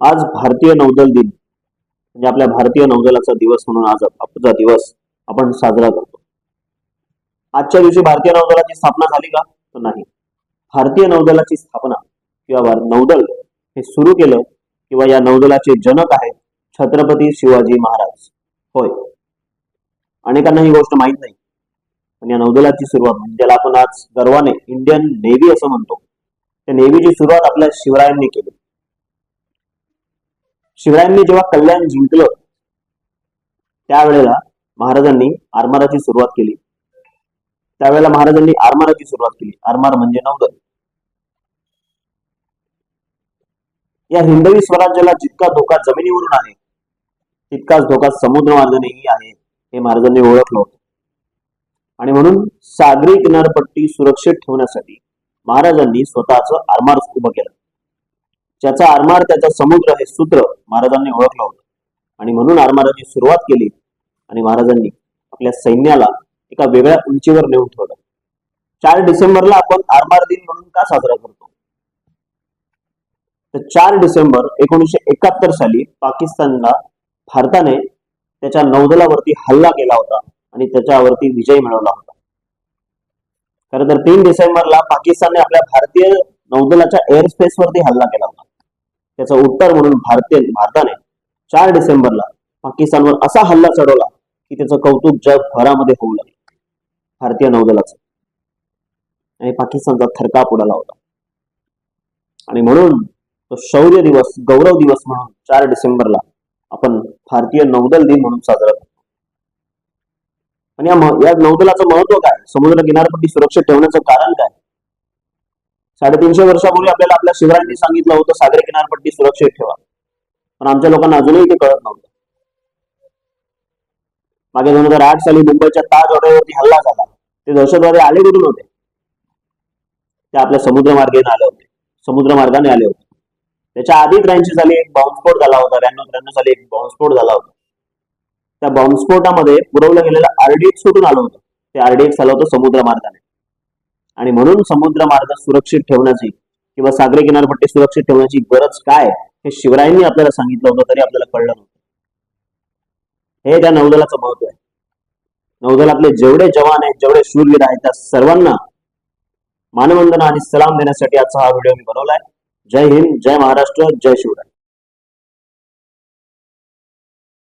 आज भारतीय नौदल दिन. म्हणजे आपल्या भारतीय नौदलाचा दिवस म्हणून आज आजचा दिवस आपण साजरा करतो. आजच्या दिवशी भारतीय नौदलाची स्थापना झाली का? तर नाही. भारतीय नौदलाची स्थापना किंवा नौदल हे सुरू केलं किंवा या नौदलाचे जनक आहेत छत्रपती शिवाजी महाराज. होय. अनेकांना ही गोष्ट माहीत नाही. पण या नौदलाची सुरुवात म्हणजे ज्याला आपण आज गर्वाने इंडियन नेव्ही असं म्हणतो. त्या नेव्हीची सुरुवात आपल्या शिवरायांनी केली. शिवरायांनी जेव्हा कल्याण जिंकलं त्यावेळेला महाराजांनी आरमाराची सुरुवात केली. त्यावेळेला महाराजांनी आरमाराची सुरुवात केली. आरमार म्हणजे नौदल. या हिंदवी स्वराज्याला जितका धोका जमिनीवरून आहे तितकाच धोका समुद्र मार्गानेही आहे हे महाराजांनी ओळखलं होतं. आणि म्हणून सागरी किनारपट्टी सुरक्षित ठेवण्यासाठी महाराजांनी स्वतःच आरमार उभं केलं. ज्याचा आरमार त्याचा समुद्र हे सूत्र महाराजांनी ओळखलं होतं. आणि म्हणून आरमाराची सुरुवात केली आणि महाराजांनी आपल्या सैन्याला एका वेगळ्या उंचीवर नेऊन ठेवलं. चार डिसेंबरला आपण आरमार दिन म्हणून का साजरा करतो? तर चार डिसेंबर एकोणीसशे एकाहत्तर साली पाकिस्तानला भारताने त्याच्या नौदलावरती हल्ला केला होता आणि त्याच्यावरती विजय मिळवला होता. खरं तर तीन डिसेंबरला पाकिस्तानने आपल्या भारतीय नौदलाच्या एअर हल्ला केला होता. त्याचं उत्तर म्हणून भारतीय भारताने चार डिसेंबरला पाकिस्तानवर असा हल्ला चढवला की त्याचं कौतुक जगभरामध्ये होऊ लागलं. भारतीय नौदलाचं. आणि पाकिस्तानचा थरकाप उडाला होता. आणि म्हणून तो शौर्य दिवस गौरव दिवस म्हणून चार डिसेंबरला आपण भारतीय नौदल दिन म्हणून साजरा करतो. आणि या या नौदलाचं महत्त्व काय? समुद्र किनारपट्टी सुरक्षित ठेवण्याचं कारण काय? साडेतीनशे वर्षापूर्वी आपल्याला आपल्या शिवरायांनी सांगितलं होतं सागरी किनारपट्टी सुरक्षित ठेवा. पण आमच्या लोकांना अजूनही ते कळत नव्हतं. मागे दोन हजार आठ साली मुंबईच्या ताज हॉटेलवरती हल्ला झाला. ते दहशतवादी आले कुठून होते? ते आपल्या समुद्र मार्गाने आले होते. समुद्र मार्गाने आले होते. त्याच्या आधी त्र्याऐंशी साली एक बॉम्बस्फोट झाला होता. त्र्याण्णव त्र्याण्णव साली एक बॉम्बस्फोट झाला होता. त्या बॉम्बस्फोटामध्ये पुरवलं गेलेलं आरडीएक्स कुठून आलं होतं? ते आरडीएक्स आलं होतं समुद्र मार्गाने आणि म्हणून समुद्र मार्ग सुरक्षित ठेवण्याची किंवा सागरी किनारपट्टी सुरक्षित ठेवण्याची गरज काय हे शिवरायांनी आपल्याला सांगितलं होतं तरी आपल्याला कळलं नव्हतं. हे त्या नौदलाचं महत्त्व आहे. नौदलातले जेवढे जवान आहेत जेवढे शूरवीर आहेत त्या सर्वांना मानवंदना आणि सलाम देण्यासाठी आजचा हा व्हिडिओ मी बनवलाय. जय हिंद जय महाराष्ट्र जय शिवराय.